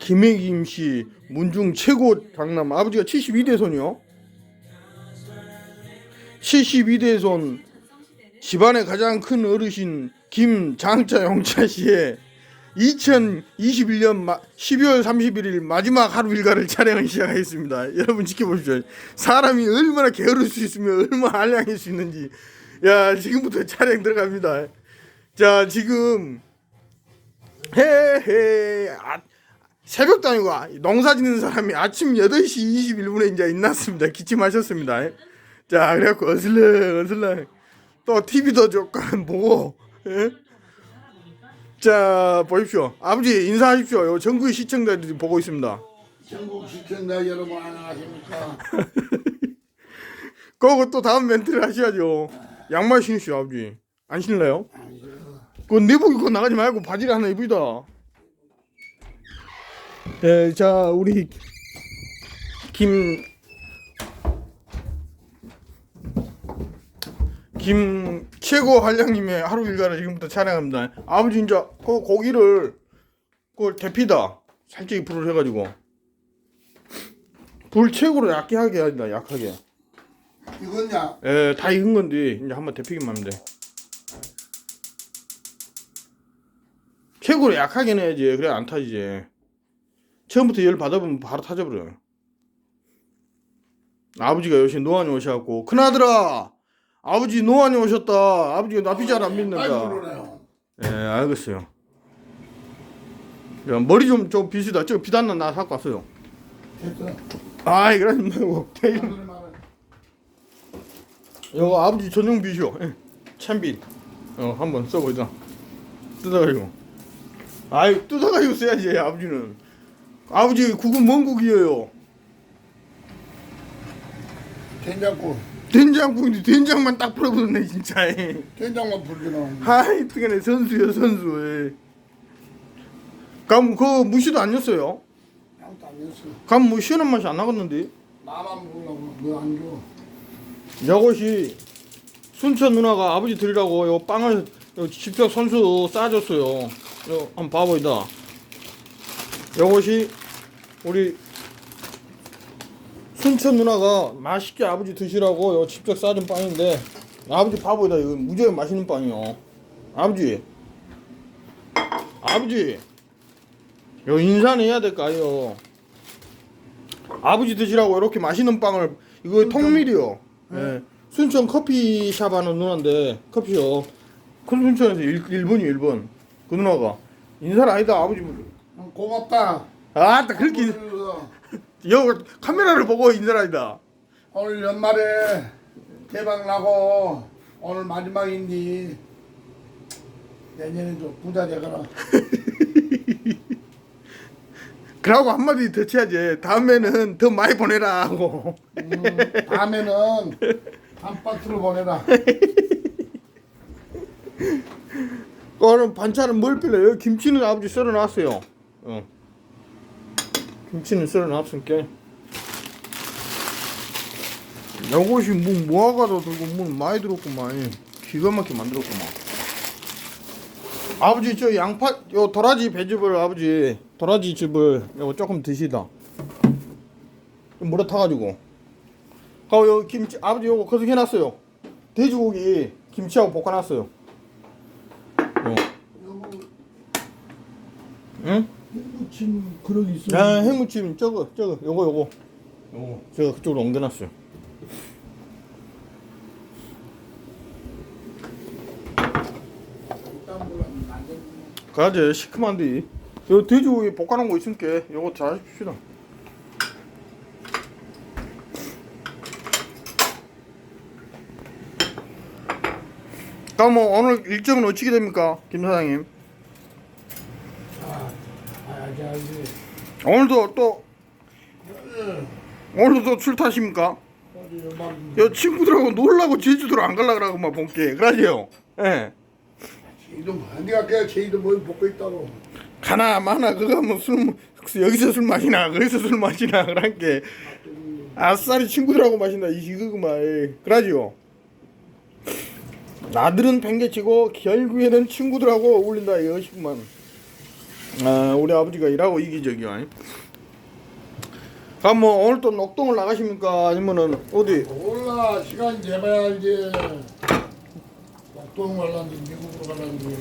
김혜김 씨 문중 최고 장남 아버지가 72대 손이요. 72대 손 집안의 가장 큰 어르신 김장자 영차 씨의 2021년 마, 12월 31일 마지막 하루 일과를 촬영을 시작하겠습니다. 여러분 지켜보십시오. 사람이 얼마나 게으를 수 있으면 얼마나 한량일 수 있는지. 야 지금부터 촬영 들어갑니다. 자 지금 헤헤 아, 새벽도 아니고 농사 짓는 사람이 아침 8시 21분에 이제 일났습니다. 기침하셨습니다. 자 그래갖고 어슬렁 어슬렁 또 TV도 조금 보고 예? 자 보십시오 아버지 인사하십시오 요 전국의 시청자들이 보고 있습니다 전국 시청자 여러분 안녕하십니까? 그거 또 다음 멘트를 하셔야죠 양말 신으시오 아버지 안 신을래요? 그거 내복 입고 나가지 말고 바지를 하나 입으다 예, 자 우리 김 김 최고 한량님의 하루 일과를 지금부터 촬영합니다. 아버지 이제 그 고기를 그걸 데피다 살짝 불을 해가지고 불 최고로 약게 하게 해야 된다 약하게. 이거냐? 예, 다 익은 건데 이제 한번 데피기만 하면 돼. 최고로 약하게 내야지. 그래 안 타지지. 처음부터 열 받아보면 바로 타져버려. 아버지가 요새 노안이 오셔갖고 큰아들아! 아버지 노안이 오셨다. 아버지가 나피 잘안 믿는다. 예 알겠어요. 야, 머리 좀좀 비시다. 저 비단나 나 사고 왔어요. 아이 그러지 말고 이거 아버지 전용 빗이요 예. 참빗 어 한번 써보자. 뜯어가지고 아이 뜯어가지고 써야지 아버지는 아버지 국은 뭔 국이에요 된장국. 된장국인데 된장만 딱 풀어보네 진짜 된장만 불기는. 하이 뜨개네 선수요 선수 그럼 그 무시도 안 였어요 아무도 안 했어. 그럼 뭐 시원한 맛이 안 나겠는데 나만 먹으려고 뭐안 줘. 이것이 순천 누나가 아버지 드리라고 요 빵을 요 직접 선수 싸줬어요. 요 한번 봐보이다. 이것이 우리 순천 누나가 맛있게 아버지 드시라고 요 직접 싸준 빵인데 아버지 봐보이다 이거 무지하게 맛있는 빵이요. 아버지, 아버지, 요 인사해야 될거 아니요. 아버지 드시라고 이렇게 맛있는 빵을 이거 통밀이요. 예. 순천 커피샵 하는 누나인데 커피숍 큰 순천에서 일, 일본이 일본 그 누나가. 인사를 아니다 아버지 응, 고맙다. 아따 그렇게 그래서 여 카메라를 보고 인사를 아니다. 오늘 연말에 대박 나고 오늘 마지막인데 내년에 좀 부자 되거라. 그러고 한마디 더 쳐야지. 다음에는 더 많이 보내라 하고. 음, 다음에는 한 박스로 보내라. 그거는 반찬은 뭘 필요해요 김치는 아버지 썰어놨어요. 어. 김치는 썰어놨으니까. 요것이 뭐 무화과도 들고 뭐 많이 들었구만. 기가 막히게 만들었구만. 아버지 저 양파 요 도라지 배즙을 아버지 도라지 즙을 요거 조금 드시다. 물에 타가지고. 가고 요 김치 아버지 요거 거석해놨어요. 돼지고기 김치하고 볶아놨어요 요. 여보, 응? 무침 그릇 있어. 야 해무침. 저거 저거 요거 요거. 요거. 제가 그쪽으로 옮겨놨어요. 가지 시큼한데. 요 돼지고기 볶아놓은 거 있으니까 요거 잘 하십시다. 그럼 뭐 오늘 일정은 어떻게 됩니까 김 사장님 알지 알지. 오늘도 또 오늘도 또술 타십니까? 여 친구들하고 놀라고 제주도로 안 갈라 그러고 막 본게 그러지요. 예. 제이도 뭐, 네가 그냥 제이도 뭘 먹고 있다고. 가나 마나 그거 뭐술 여기서 술 마시나 거기서 술 마시나 그런 게 아싸리 친구들하고 마신다 이 이거구만 예. 그러지요. 나들은 팽개치고 결국에는 친구들하고 어울린다 이것이구만. 아, 우리 아버지가 일하고 이기적이야. 그럼 뭐 오늘 또 녹동을 나가십니까? 아니면은 어디? 몰라 시간 재봐야 이제 막동 갈란지 미국으로 갈란지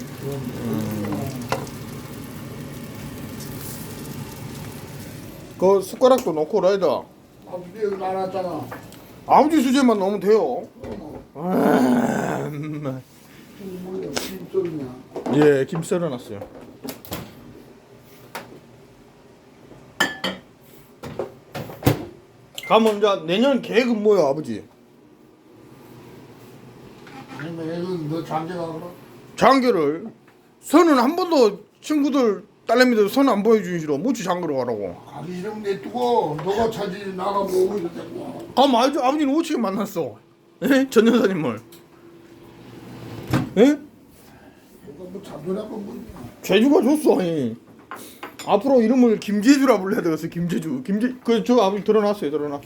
그 숟가락도 놓고 라이다. 아버지 여기 나눴잖아 아버지 수제만 넣으면 돼요. 어머 아, 음. 뭐야 무슨 소리냐 예, 김 썰어놨어요. 가면 이제 내년 계획은 뭐야, 아버지? 애는 너 장계가 그럼 장교를 선은 한 번도 친구들 딸내미들 선안 싫어. 무치 장교로 가라고. 가기 싫으면 내두고 너가 차지 나가 이렇게 뭐. 아, 아버지, 아버지는 어떻게 만났어? 예? 전 여사님을. 예? 너가 뭐 잡혀나고 뭐 제주가 줬어. 예. 앞으로 이름을 김제주라 불러야 되겠어. 김제주. 김제 그저 아버지 드러났어요. 드러나.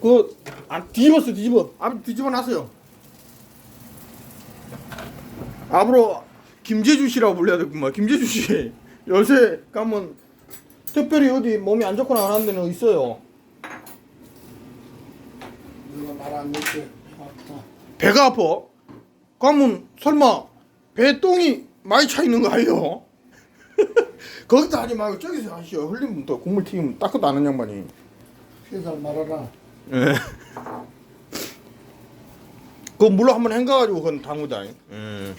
그 아, 뒤집었어. 뒤집어. 아버지 뒤집어 놨어요. 앞으로 김제주 씨라고 불러야 되구만. 김제주 씨. 요새 가면 특별히 어디 몸이 안 좋거나 안 하는 데는 있어요. 배가 아파? 가면 설마 배 똥이 많이 차 있는 거 아니에요? 거기서 하지 말고 저기서 하시오. 흘리면 또 국물 튀기면 닦아도 안 하는 양반이. 세살 말아라 예. 그 물로 한번 헹가가지고 그건 담그다. 예.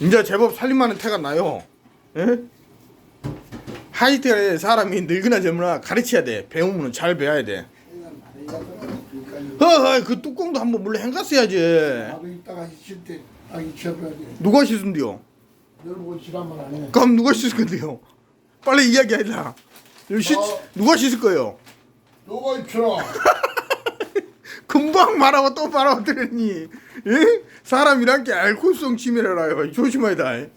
이제 제법 살림하는 태가 나요. 예? 하이트에 사람이 늙으나 젊으나 가르쳐야 돼. 배우면 잘 배워야 돼. 세살 말이잖아 그러니까 허허 그 뚜껑도 한번 물로 헹갔어야지. 나도 이따가 씻을 때 아기 치워줘야 돼 누가 씻은디요? 안 해 그럼 누가 씻을 건데요? 빨리 이야기해라. 씻, 어. 누가 씻을 거예요? 너가 입혀라 금방 말하고 또 말하고 들으니 예? 사람이란 게 알코올성 치매라요. 돼.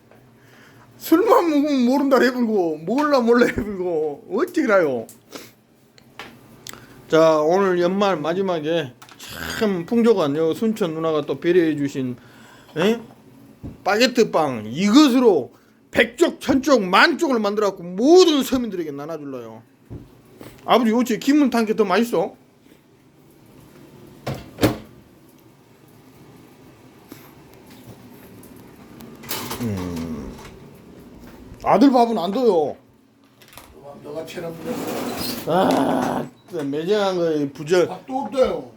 술만 먹으면 모른다 해불고 몰라 몰라 해불고 어찌라요. 자 오늘 연말 마지막에 참 풍족한 요 순천 누나가 또 배려해 주신 예? 바게트 빵 이것으로 백쪽 천쪽 만쪽을 만들어갖고 모든 서민들에게 나눠줄래요. 아버지 어찌 김은 탄게 더 맛있어? 아들 밥은 안 둬요. 너가, 묻었어 아, 매정한 거에 부절. 밥도 없대요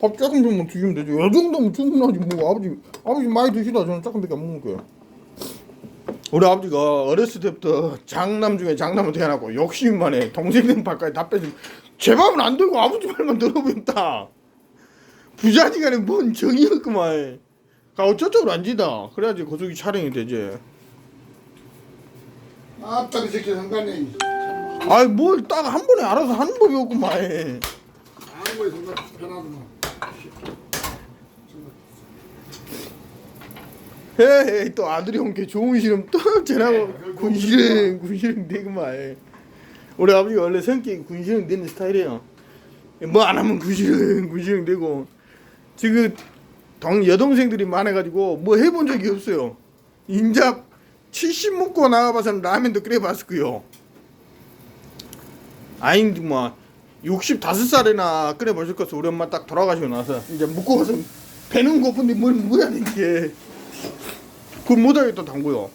밥 조금 좀 드시면 되죠. 이 정도면 충분하지 뭐 아버지 아버지 많이 드시다 저는 조금밖에 안 거예요. 우리 아버지가 어렸을 때부터 장남 중에 장남을 태어나고 욕심만 해. 동생들 밥까지 다 빼지. 제 밥은 안 들고 아버지 말만 들어보겠다. 부자지간에 뭔 정이 없구만. 가 저쪽으로 앉이다. 그래야지 고속이 촬영이 되지. 아따 그 새끼 상관이 아이 뭘 딱 한 번에 알아서 하는 법이 없구만. 아무 거에 상관 편하더만 헤이 또 아들이 온게 좋은 시름. 또 쟤라고 군시름 군시름 되구만. 우리 아버지가 원래 성격이 군시름 되는 스타일이에요. 뭐 안 하면 군시름 군시름 되고. 지금 동 여동생들이 많아가지고 뭐 해본 적이 없어요. 인자 70 먹고 나가봐서는 라면도 끓여봤을 거요. 아닌데 뭐 65살이나 끓여 보실 것을 우리 엄마 딱 돌아가시고 나서 이제 묵고 가서 배는 고픈데 뭘 뭐야 이게 그건 못하겠다 당구요.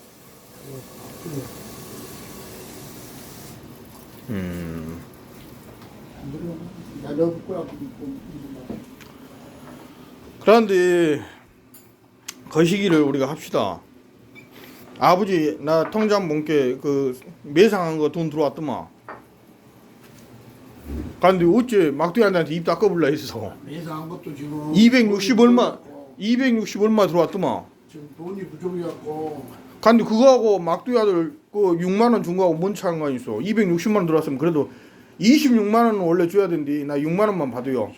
음. 그런데 그 시기를 우리가 합시다. 아버지 나 통장 본게 그 매상한 거 돈 들어왔더만. 그런데 어째 막둥이한테 입 닦아볼라 했어. 매상한 것도 지금 260 얼마 260 얼마 들어왔더만. 지금 돈이 부족해갖고 근데 그거하고 막둥이 아들 그 6만 원 준 거하고 뭔 차이가 있어? 260만 원 들어왔으면 그래도 26만 원은 원래 줘야 된디 나 6만 원만 받아요.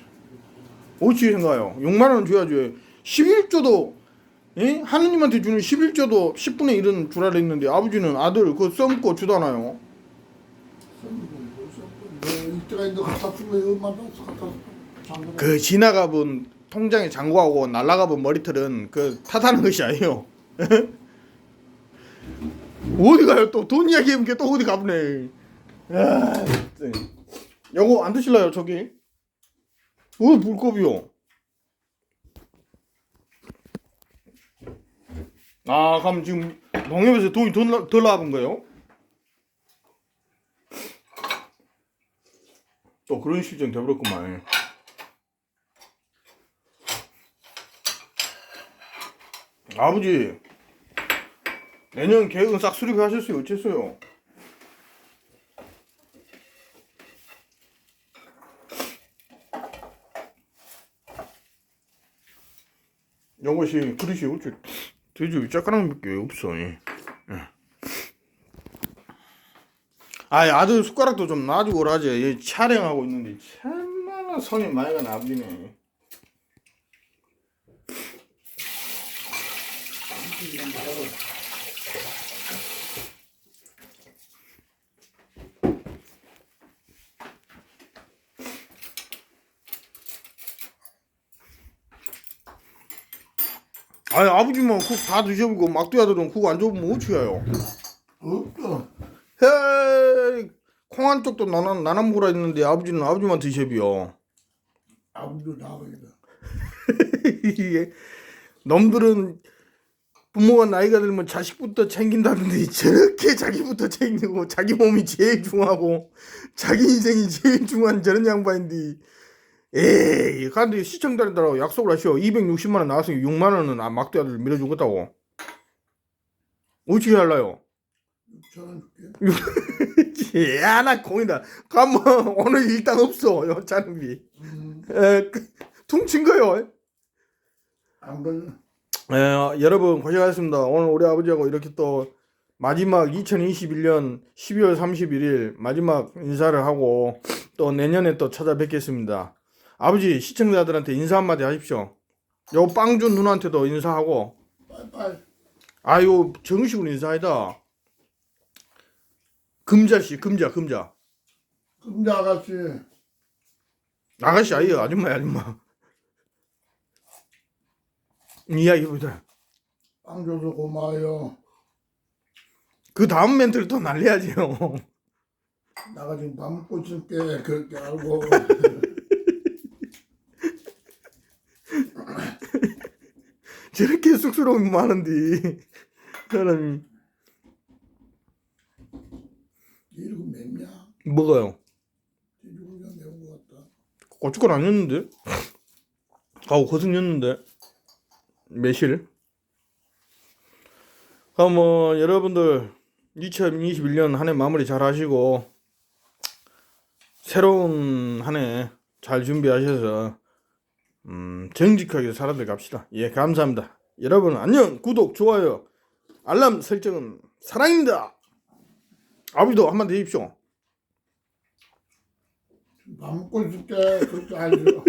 어찌 생각해요? 6만 원 줘야지. 11조도 예? 하느님한테 주는 11조도 10분의 1은 주라 그랬는데 아버지는 아들 그거 써먹고 주잖아요. 너이 그 지나가 본 통장에 잔고하고 날라가 본 머리털은 그 탓하는 것이 아니에요. 어디 가요 또 돈 이야기하면 또 어디 가보네 아, 진짜. 요거 안 드실래요 저기 어 물고기요 아 그럼 지금 농협에서 돈이 덜, 나- 덜 나간 거예요? 또 그런 실정 돼버렸구만 아버지 내년 계획은 싹 수립하셨어요 어째서요? 요것이 그릇이 어째 돼지 짝가랑 밖에 없어 예. 예. 아 아들 숟가락도 좀 놔주고 오라지. 얘 촬영하고 있는데 참나 손이 많이 가는 아버지네. 아니 아버지만 국 다 드셔보고 막두 아들은 국 안 줘보면 어찌해요 없어. 헤이 콩 한 쪽도 나눠 나눠 먹으라 했는데 아버지는 아버지만 드셔비요 아무도 나가겠다. 이게 놈들은 부모가 나이가 들면 자식부터 챙긴다는데 저렇게 자기부터 챙기고 자기 몸이 제일 중요하고 자기 인생이 제일 중요한 저런 양반인데 에이 근데 시청자들하고 약속을 하시오 260만 원 나왔으니 6만 원은 아, 막대 아들 밀어주겠다고 어떻게 할라요? 6천 원 줄게. 야, 나 공이다. 가면 오늘 일당 없어, 요 자는비. 음, 에, 그, 퉁친 거요. 안 걸려. 에, 여러분 고생하셨습니다. 오늘 우리 아버지하고 이렇게 또 마지막 2021년 12월 31일 마지막 인사를 하고 또 내년에 또 찾아뵙겠습니다. 아버지 시청자들한테 인사 한마디 하십시오. 요 빵준 누나한테도 인사하고 빨빨. 아유 정식으로 인사하다. 금자씨 금자 금자 금자 아가씨. 아가씨 아니에요 아줌마야 아줌마 이야기보다 빵 줘서 고마워요. 그 다음 멘트를 또 날려야지요 나가 지금 밥 먹고 있을게. 그렇게 알고. 저렇게 쑥스러움이 많은데 사람이 이러고 맵냐? 뭐가요? 것 같다. 고춧가루 가고 거승 넣었는데 매실 그럼 뭐 여러분들 2021년 한 해 마무리 잘 하시고 새로운 한 해 잘 준비하셔서 음, 정직하게 살아들 갑시다. 예, 감사합니다. 여러분 안녕. 구독, 좋아요, 알람 설정은 사랑입니다. 아버지도 한마디 해주십시오. 밥 먹고 있을게. 그렇게 알죠.